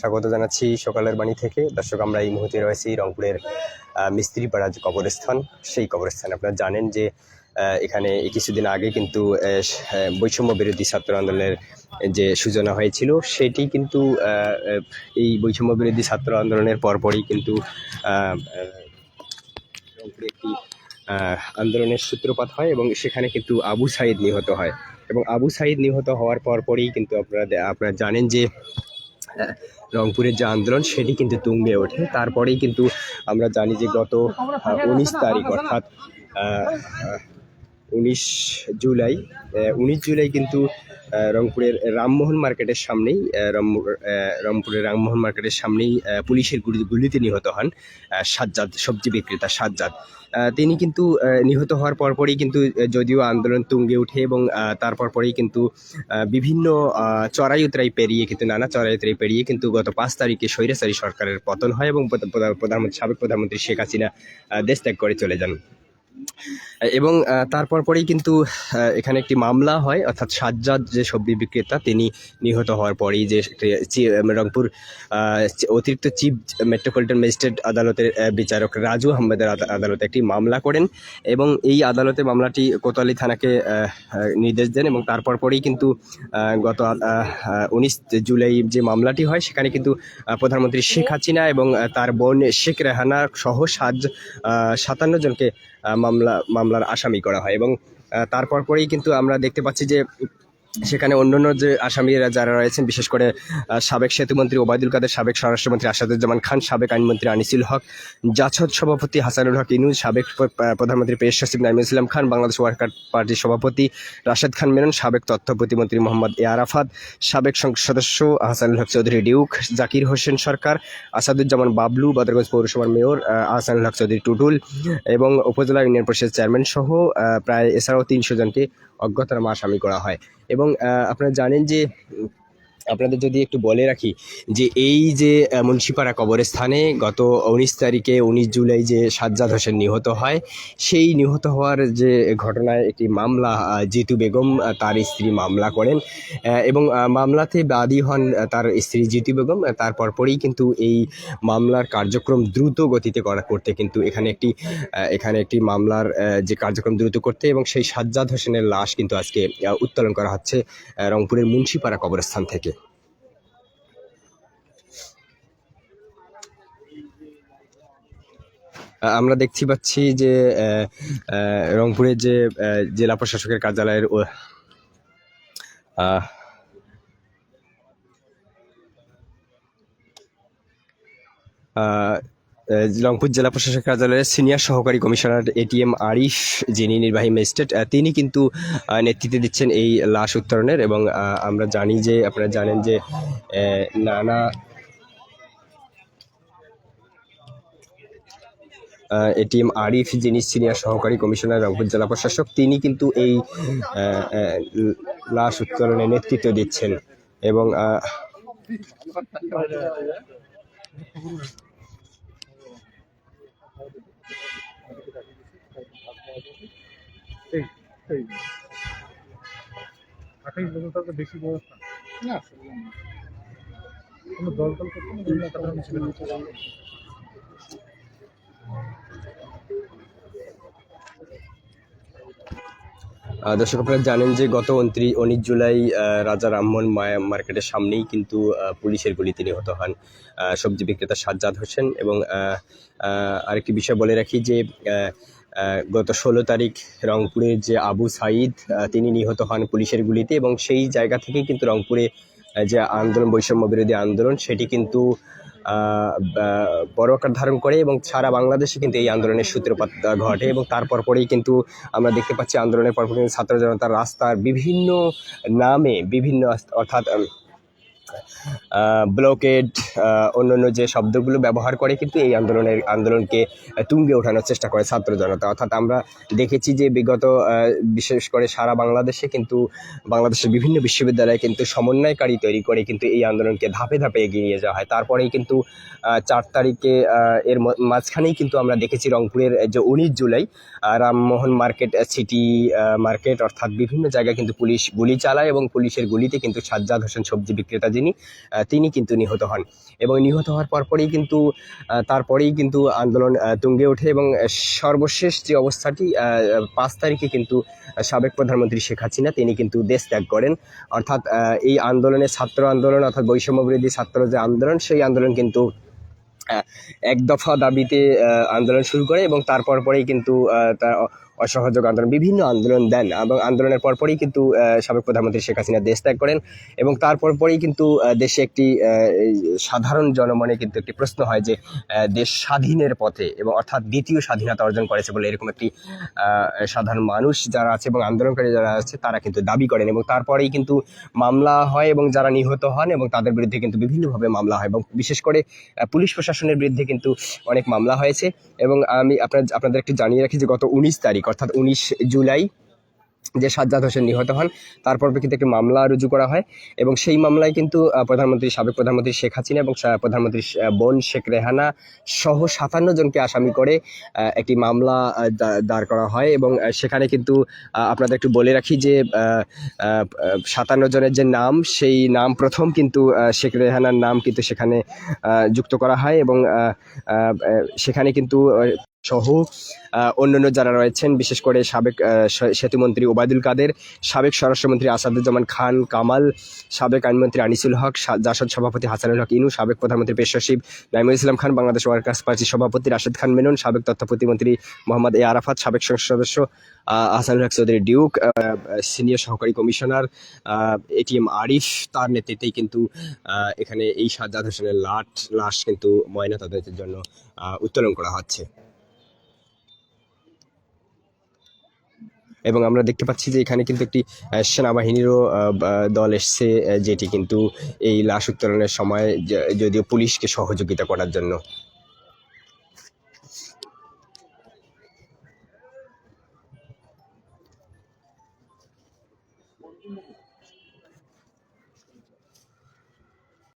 স্বাগত জানাচ্ছি সকালের বাণী থেকে। দর্শক, আমরা এই মুহূর্তে রয়েছি রংপুরের মিস্ত্রিপাড়া যে কবরস্থান। সেই কবরস্থান আপনারা জানেন যে এখানে কিছুদিন আগে কিন্তু বৈষম্য বিরোধী ছাত্র আন্দোলনের যে সূচনা হয়েছিল, সেটি কিন্তু এই বৈষম্য বিরোধী ছাত্র আন্দোলনের পরপরই কিন্তু রংপুরে একটি আন্দোলনের সূত্রপাত হয় এবং সেখানে কিন্তু আবু সাইদ নিহত হয়। এবং আবু সাইদ নিহত হওয়ার পরপরই কিন্তু আপনারা আপনারা জানেন যে রংপুরের যে আন্দোলন, সেটি কিন্তু তুঙ্গে ওঠে। তারপরেই কিন্তু আমরা জানি যে গত উনিশ তারিখ, অর্থাৎ উনিশ জুলাই উনিশ জুলাই কিন্তু রংপুরের রামমোহন মার্কেটের সামনেই রংপুরের রামমোহন মার্কেটের সামনেই পুলিশের গুলি, গুলিতে নিহত হন সাজ্জাদ, সবজি বিক্রেতা সাজ্জাদ। তিনি কিন্তু নিহত হওয়ার পরপরই কিন্তু যদিও আন্দোলন তুঙ্গে ওঠে এবং তারপর পরেই কিন্তু বিভিন্ন চড়াই উতরাই পেরিয়ে কিন্তু, নানা চড়াই উতরাই পেরিয়ে কিন্তু গত পাঁচ তারিখে স্বৈরাচারী সরকারের পতন হয় এবং প্রধা- প্রধা- প্রধানমন্ত্রী, সাবেক প্রধানমন্ত্রী শেখ হাসিনা দেশ ত্যাগ করে চলে যান। এবং তারপর পরেই কিন্তু এখানে একটি মামলা হয় অর্থাৎ সাজ্জাদ যে সবজি বিক্রেতা তিনি নিহত হওয়ার পরেই যে রংপুর অতিরিক্ত চিফ মেট্রোপলিটন ম্যাজিস্ট্রেট আদালতের বিচারক রাজু আহমেদের আদালতে একটি মামলা করেন এবং এই আদালতে মামলাটি কোতোয়ালি থানাকে নির্দেশ দেন এবং তারপর পরেই কিন্তু গত উনিশ জুলাই যে মামলাটি হয় সেখানে কিন্তু প্রধানমন্ত্রী শেখ হাসিনা এবং তার বোন শেখ রেহানা সহ সাত সাতান্ন জনকে আহ, মামলা মামলার আসামি করা হয় এবং তারপর পরেই কিন্তু আমরা দেখতে পাচ্ছি যে সেখানে অন্যান্য যে আসামিরা যারা রয়েছেন, বিশেষ করে সাবেক সেতুমন্ত্রী ওবায়দুল কাদের, সাবেক স্বরাষ্ট্রমন্ত্রী আসাদুজ্জামান খান, সাবেক আইনমন্ত্রী আনিসুল হক, জাছদ সভাপতি হাসানুল হক ইনু সাবেক প্রধানমন্ত্রী পেশ সচিব নাইমুল ইসলাম খান, বাংলাদেশ ওয়ার্কার পার্টির সভাপতি রাশেদ খান মেনন, সাবেক তথ্য প্রতিমন্ত্রী মোহাম্মদ এ আরাফাত, সাবেক সংসদ সদস্য হাসানুল হক চৌধুরী ডিউক, জাকির হোসেন সরকার, আসাদুজ্জামান বাবলু, বদরগঞ্জ পৌরসভার মেয়র আহসানুল হক চৌধুরী টুটুল এবং উপজেলা ইউনিয়ন পরিষদ চেয়ারম্যান সহ প্রায় এছাড়াও তিনশো জনকে অজ্ঞাতনামা আসামি করা হয়। এবং আপনারা জানেন যে আপনাদের যদি একটু বলে রাখি যে এই যে মুন্সিপাড়া কবরস্থানে গত উনিশ তারিখে, উনিশ জুলাই যে সাজ্জাদ হোসেন নিহত হয়, সেই নিহত হওয়ার যে ঘটনায় একটি মামলা জিতু বেগম তার স্ত্রী মামলা করেন এবং মামলাতে বাদী হন তার স্ত্রী জিতু বেগম তারপর পরেই কিন্তু এই মামলার কার্যক্রম দ্রুত গতিতে করা, করতে কিন্তু এখানে একটি এখানে একটি মামলার যে কার্যক্রম দ্রুত করতে এবং সেই সাজ্জাদ হোসেনের লাশ কিন্তু আজকে উত্তোলন করা হচ্ছে রংপুরের মুন্সিপাড়া কবরস্থান থেকে। আমরা দেখতে পাচ্ছি যে রংপুরের যে জেলা প্রশাসকের কার্যালয়ের রংপুর জেলা প্রশাসক কার্যালয়ের সিনিয়র সহকারী কমিশনার এটিএম আরিফ, যিনি নির্বাহী ম্যাজিস্ট্রেট তিনি কিন্তু নেতৃত্ব দিচ্ছেন এই লাশ উত্তরণের এবং আমরা জানি যে, আপনারা জানেন যে নানা এটিএম আরিফ, যিনি সিনিয়র সহকারী কমিশনার রংপুর জেলা প্রশাসক, তিনি কিন্তু এই লাশ উত্তোলনে নেতৃত্ব দিচ্ছেন। এবং না দর্শক আপনারা জানেন যে গত উনত্রিশ উনিশ জুলাই রাজা রামমোহন মায়া মার্কেটের সামনেই কিন্তু পুলিশের গুলিতে নিহত হন। সবজি বিক্রেতা সাজ্জাদ হোসেন এবং আরেকটি বিষয় বলে রাখি যে গত ষোলো তারিখ রংপুরের যে আবু আহ, তিনি নিহত হন পুলিশের গুলিতে এবং সেই জায়গা থেকেই কিন্তু রংপুরে যে আন্দোলন বৈষম্য বিরোধী আন্দোলন সেটি কিন্তু বড় আকার ধারণ করে এবং সারা বাংলাদেশে কিন্তু এই আন্দোলনের সূত্রপাত ঘটে এবং তারপর পরেই কিন্তু আমরা দেখতে পাচ্ছি আন্দোলনের পর পর কিন্তু ছাত্র জনতার রাস্তার বিভিন্ন নামে বিভিন্ন অর্থাৎ ব্লকেড অন্যান্য যে শব্দগুলো ব্যবহার করে কিন্তু এই আন্দোলনের, আন্দোলনকে তুঙ্গে ওঠানোর চেষ্টা করে ছাত্র জনতা। অর্থাৎ আমরা দেখেছি যে বিগত বিশেষ করে সারা বাংলাদেশে কিন্তু বাংলাদেশের বিভিন্ন বিশ্ববিদ্যালয়ে কিন্তু সমন্বয়কারী তৈরি করে কিন্তু এই আন্দোলনকে ধাপে ধাপে এগিয়ে নিয়ে যাওয়া হয়। তারপরেই কিন্তু চার তারিখে এর মাঝখানেই কিন্তু আমরা দেখেছি রংপুরের যে উনিশ July Rammohan market city market অর্থাৎ বিভিন্ন জায়গায় কিন্তু পুলিশ গুলি চালায় এবং পুলিশের গুলিতে কিন্তু সাজ্জাদ হোসেন সবজি বিক্রেতা যিনি তিনি কিন্তু নিহত হন। এবং নিহত হওয়ার পরপরই কিন্তু তারপরেই কিন্তু আন্দোলন তুঙ্গে ওঠে এবং সর্বশেষ যে অবস্থাটি পাঁচ তারিখে কিন্তু সাবেক প্রধানমন্ত্রী শেখ হাসিনা, তিনি কিন্তু দেশ ত্যাগ করেন। অর্থাৎ এই আন্দোলনে ছাত্র আন্দোলন অর্থাৎ বৈষম্য বিরোধী ছাত্র যে আন্দোলন, সেই আন্দোলন কিন্তু এক দফা দাবিতে আন্দোলন শুরু করে এবং তারপর পরেই কিন্তু তার অসহযোগ আন্দোলন, বিভিন্ন আন্দোলন দেন এবং আন্দোলনের পরপরই কিন্তু সাবেক প্রধানমন্ত্রী শেখ হাসিনা দেশ ত্যাগ করেন এবং তারপর পরেই কিন্তু দেশে একটি সাধারণ জনমনে কিন্তু একটি প্রশ্ন হয় যে দেশ স্বাধীনের পথে এবং অর্থাৎ দ্বিতীয় স্বাধীনতা অর্জন করেছে বলে এরকম একটি সাধারণ মানুষ যারা আছে এবং আন্দোলনকারী যারা আছে তারা কিন্তু দাবি করেন এবং তারপরেই কিন্তু মামলা হয় এবং যারা নিহত হন এবং তাদের বিরুদ্ধে কিন্তু বিভিন্নভাবে মামলা হয় এবং বিশেষ করে পুলিশ প্রশাসনের বিরুদ্ধে কিন্তু অনেক মামলা হয়েছে এবং আমি আপনার, আপনাদের একটু জানিয়ে রাখি যে গত উনিশ তারিখ অর্থাৎ উনিশ জুলাই যে সাজ্জাদ হোসেন নিহত হন তারপর কিন্তু একটি মামলা রুজু করা হয় এবং সেই মামলায় কিন্তু প্রধানমন্ত্রী, সাবেক প্রধানমন্ত্রী শেখ হাসিনা এবং প্রধানমন্ত্রী বোন শেখ রেহানা সহ সাতান্ন জনকে আসামি করে একটি মামলা দাঁড় করা হয় এবং সেখানে কিন্তু আপনাদের একটু বলে রাখি যে সাতান্ন জনের যে নাম, সেই নাম প্রথম কিন্তু শেখ রেহানার নাম কিন্তু সেখানে যুক্ত করা হয় এবং সেখানে কিন্তু সহ অন্যান্য যারা রয়েছেন, বিশেষ করে সাবেক সেতুমন্ত্রী ওবায়দুল কাদের, সাবেক স্বরাষ্ট্রমন্ত্রী আসাদুজ্জামান খান, কামাল, সাবেক আইনমন্ত্রী আনিসুল হক জাসদ সভাপতি হাসানুল হক ইনু, সাবেক প্রধানমন্ত্রী পেশ সচিব নাইমুল ইসলাম খান, বাংলাদেশ ওয়ার্কার্স পার্টির সভাপতি রাশেদ খান মেনন, সাবেক তথ্য প্রতিমন্ত্রী মোহাম্মদ এ আরাফাত, সাবেক সংসদ সদস্য হাসানুল হক চৌধুরী ডিউক সিনিয়র সহকারী কমিশনার এটিএম আরিফ, তার নেতৃত্বেই কিন্তু এখানে এই সাজ্জাদ হোসেনের লাট, লাশ কিন্তু ময়নাতদন্তের জন্য উত্তোলন করা হচ্ছে। এবং আমরা দেখতে পাচ্ছি যে এখানে কিন্তু একটি সেনাবাহিনীরও দল এসছে যেটি কিন্তু এই লাশ উত্তোলনের সময় যদিও পুলিশকে সহযোগিতা করার জন্য।